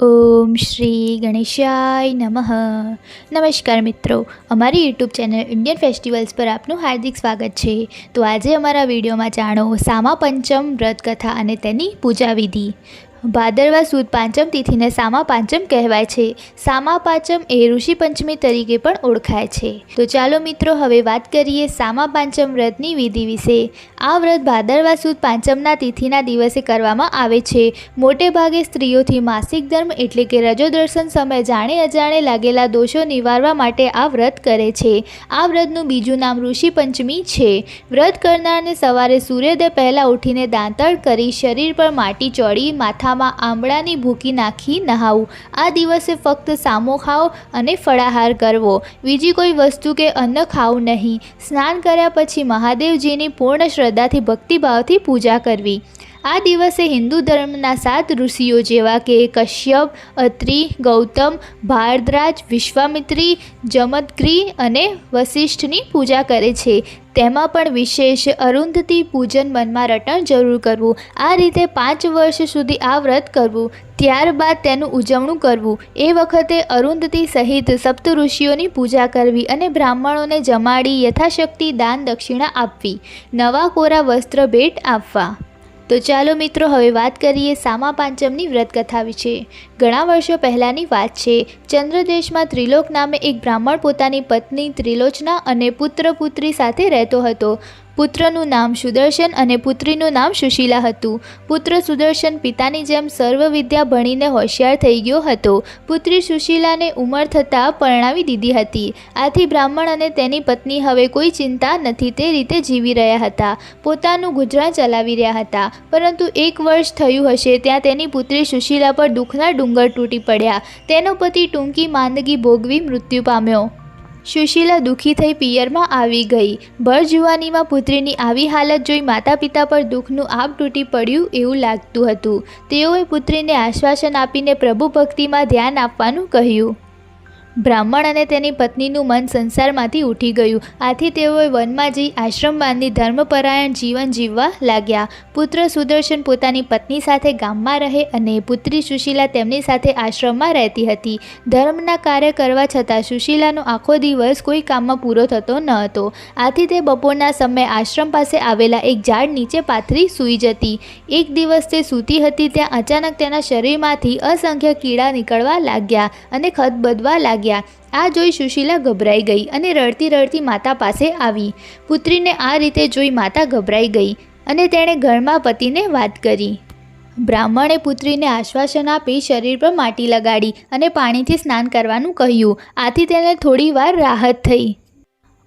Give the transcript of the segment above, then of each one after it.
ઓમ શ્રી ગણેશાય નમઃ. નમસ્કાર મિત્રો, અમારી યુટ્યુબ ચેનલ ઇન્ડિયન ફેસ્ટિવલ્સ પર આપનું હાર્દિક સ્વાગત છે. તો આજે અમારા વિડીયોમાં જાણો સામા પંચમ વ્રત કથા અને તેની પૂજા વિધિ ભાદરવા સુદ પાંચમ તિથિને સામા પાંચમ કહેવાય છે. સામા પાંચમ એ ઋષિ પંચમી તરીકે પણ ઓળખાય છે. તો ચાલો મિત્રો, હવે વાત કરીએ સામા પાંચમ વ્રતની વિધિ વિશે. આ વ્રત ભાદરવા સુદ પાંચમના તિથિના દિવસે કરવામાં આવે છે. મોટે ભાગે સ્ત્રીઓથી માસિક ધર્મ એટલે કે રજો દર્શન સમયે જાણે અજાણે લાગેલા દોષો નિવારવા માટે આ વ્રત કરે છે. આ વ્રતનું બીજું નામ ઋષિ પંચમી છે. વ્રત કરનારને સવારે સૂર્યોદય પહેલાં ઉઠીને દાંતણ કરી શરીર પર માટી ચોળી માથામાં આંબળાની ભૂકી નાખી નહાવું. આ દિવસે ફક્ત સામો ખાઓ અને ફળાહાર કરવો. બીજી કોઈ વસ્તુ કે અન્ન ખાવું નહીં. સ્નાન કર્યા પછી મહાદેવજીની પૂર્ણ શ્રદ્ધાથી ભક્તિભાવથી પૂજા કરવી. આ દિવસે હિન્દુ ધર્મના સાત ઋષિઓ જેવા કે કશ્યપ, અત્રિ, ગૌતમ, ભારદ્રાજ, વિશ્વામિત્રી જમદગ્રી અને વશિષ્ઠની પૂજા કરે છે. તેમાં પણ વિશેષ અરુંધતી પૂજન મનમાં રટણ જરૂર કરવું, આ રીતે પાંચ વર્ષ સુધી આ વ્રત કરવું, ત્યારબાદ તેનું ઉજવણું કરવું. એ વખતે અરુંધતી સહિત સપ્ત ઋષિઓની પૂજા કરવી અને બ્રાહ્મણોને જમાડી યથાશક્તિ દાન દક્ષિણા આપવી. નવા કોરા વસ્ત્ર ભેટ આપવા. તો ચાલો મિત્રો, હવે વાત કરીએ સામા પાંચમની વ્રત કથા વિશે. ઘણા વર્ષો પહેલાંની વાત છે ચંદ્રદેશમાં ત્રિલોક નામે એક બ્રાહ્મણ પોતાની પત્ની ત્રિલોચના અને પુત્ર પુત્રી સાથે રહેતો હતો. પુત્રનું નામ સુદર્શન અને પુત્રીનું નામ સુશીલા હતું. પુત્ર સુદર્શન પિતાની જેમ સર્વ વિદ્યા ભણીને હોશિયાર થઈ ગયો હતો. પુત્રી સુશીલાને ઉંમર થતાં પરણાવી દીધી હતી. આથી બ્રાહ્મણ અને તેની પત્ની હવે કોઈ ચિંતા નથી, તે રીતે જીવી રહ્યા હતા. પોતાનું ગુજરાન ચલાવી રહ્યા હતા. પરંતુ એક વર્ષ થયું હશે, ત્યાં તેની પુત્રી સુશીલા પર દુઃખના ડુંગર તૂટી પડ્યા. તેનો પતિ ટૂંકી માંદગી ભોગવી મૃત્યુ પામ્યો. સુશીલા દુઃખી થઈ પિયરમાં આવી ગઈ. ભર જુવાનીમાં પુત્રીની આવી હાલત જોઈ માતા પિતા પર દુઃખનું આપ તૂટી પડ્યું એવું લાગતું હતું. તેઓએ પુત્રીને આશ્વાસન આપીને પ્રભુ ભક્તિમાં ધ્યાન આપવાનું કહ્યું. બ્રાહ્મણ અને તેની પત્નીનું મન સંસારમાંથી ઉઠી ગયું. આથી તેઓએ વનમાં જઈ આશ્રમ બાંધી ધર્મપરાયણ જીવન જીવવા લાગ્યા. પુત્ર સુદર્શન પોતાની પત્ની સાથે ગામમાં રહે અને પુત્રી સુશીલા તેમની સાથે આશ્રમમાં રહેતી હતી. ધર્મના કાર્ય કરવા છતાં સુશીલાનો આખો દિવસ કોઈ કામમાં પૂરો થતો ન હતો. આથી તે બપોરના સમયે આશ્રમ પાસે આવેલા એક ઝાડ નીચે પાથરી સૂઈ જતી. એક દિવસ તે સૂતી હતી, ત્યાં અચાનક તેના શરીરમાંથી અસંખ્ય કીડા નીકળવા લાગ્યા અને ખદબદવા લાગ્યા. આ જોઈ સુશીલા ગભરાઈ ગઈ અને રડતી રડતી માતા પાસે આવી. પુત્રીને આ રીતે જોઈ માતા ગભરાઈ ગઈ અને તેણે ઘરમાં પતિને વાત કરી. બ્રાહ્મણે પુત્રીને આશ્વાસન આપી શરીર પર માટી લગાડી અને પાણીથી સ્નાન કરવાનું કહ્યું. આથી તેને થોડી વાર રાહત થઈ.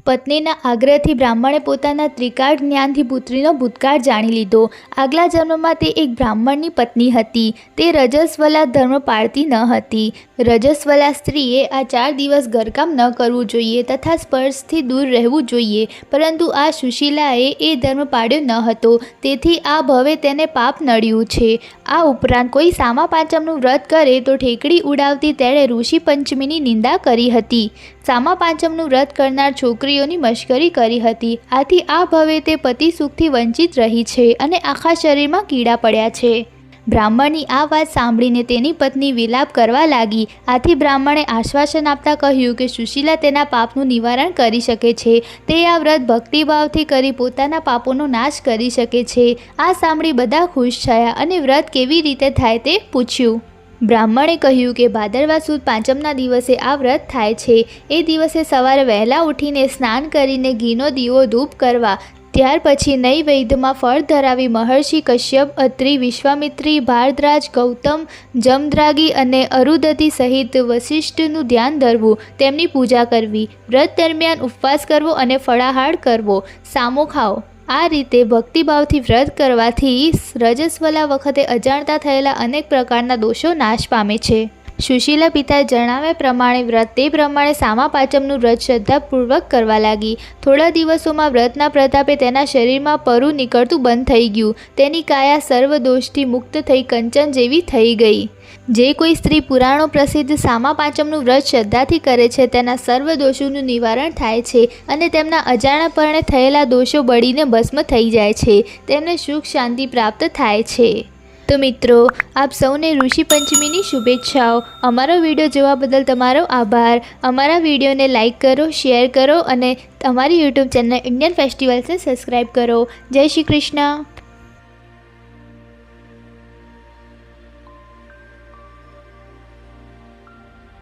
પત્નીના આગ્રહથી બ્રાહ્મણે પોતાના ત્રિકાળ જ્ઞાનથી પુત્રીનો ભૂતકાળ જાણી લીધો. આગલા જન્મમાં તે એક બ્રાહ્મણની પત્ની હતી. તે રજસ્વલા ધર્મ પાળતી ન હતી. રજસ્વલા સ્ત્રીએ આ ચાર દિવસ ઘરકામ ન કરવું જોઈએ તથા સ્પર્શથી દૂર રહેવું જોઈએ, પરંતુ આ સુશીલાએ એ ધર્મ પાળ્યો ન હતો. તેથી આ ભવે તેને પાપ નડ્યું છે. આ ઉપરાંત કોઈ સામા પાંચમનું વ્રત કરે તો ઠેકડી ઉડાવતી તેણે ઋષિ પંચમીની નિંદા કરી હતી. સામા પાંચમનું વ્રત કરનાર છોકરીઓની મશ્કરી કરી હતી. આથી આ ભવે તે પતિ સુખથી વંચિત રહી છે અને આખા શરીરમાં કીડા પડ્યા છે. બ્રાહ્મણની આ વાત સાંભળીને તેની પત્ની વિલાપ કરવા લાગી. આથી બ્રાહ્મણે આશ્વાસન આપતા કહ્યું કે સુશીલા તેના પાપનું નિવારણ કરી શકે છે. તે આ વ્રત ભક્તિભાવથી કરી પોતાના પાપોનો નાશ કરી શકે છે. આ સાંભળી બધા ખુશ થયા અને વ્રત કેવી રીતે થાય તે પૂછ્યું. બ્રાહ્મણે કહ્યું કે ભાદરવા સુદ પાંચમના દિવસે આ વ્રત થાય છે. એ દિવસે સવારે વહેલા ઉઠીને સ્નાન કરીને ઘીનો દીવો ધૂપ કરવા, ત્યાર પછી નૈવેદ્યમાં ફળ ધરાવી મહર્ષિ કશ્યપ, અત્રિ, વિશ્વામિત્રી, ભારદ્રાજ, ગૌતમ, જમદ્રાગી અને અરુદતી સહિત વશિષ્ઠનું ધ્યાન ધરવું, તેમની પૂજા કરવી, વ્રત દરમિયાન ઉપવાસ કરવો અને ફળાહાર કરવો. સામો ખાઓ. આ રીતે ભક્તિભાવથી વ્રત કરવાથી રજસ્વલા વખતે અજાણતા થયેલા અનેક પ્રકારના દોષો નાશ પામે છે. સુશીલા પિતા જણાવ્યા પ્રમાણે વ્રત તે પ્રમાણે સામા પાંચમનું વ્રત શ્રદ્ધાપૂર્વક કરવા લાગી. થોડા દિવસોમાં વ્રતના પ્રતાપે તેના શરીરમાં પરુ નીકળતું બંધ થઈ ગયું. તેની કાયા સર્વ દોષથી મુક્ત થઈ કંચન જેવી થઈ ગઈ. જે કોઈ સ્ત્રી પુરાણો પ્રસિદ્ધ સામા પાંચમનું વ્રત શ્રદ્ધાથી કરે છે, તેના સર્વ દોષોનું નિવારણ થાય છે અને તેમના અજાણાપણે થયેલા દોષો બળીને ભસ્મ થઈ જાય છે. તેમને સુખ શાંતિ પ્રાપ્ત થાય છે. તો મિત્રો, આપ સૌને ઋષિ પંચમીની શુભેચ્છાઓ. અમારો વીડિયો જોવા બદલ તમારો આભાર. અમારા વિડીયોને લાઇક કરો, શેર કરો અને અમારી યુટ્યુબ ચેનલ ઇન્ડિયન ફેસ્ટિવલ્સને સબસ્ક્રાઈબ કરો. જય શ્રી કૃષ્ણ.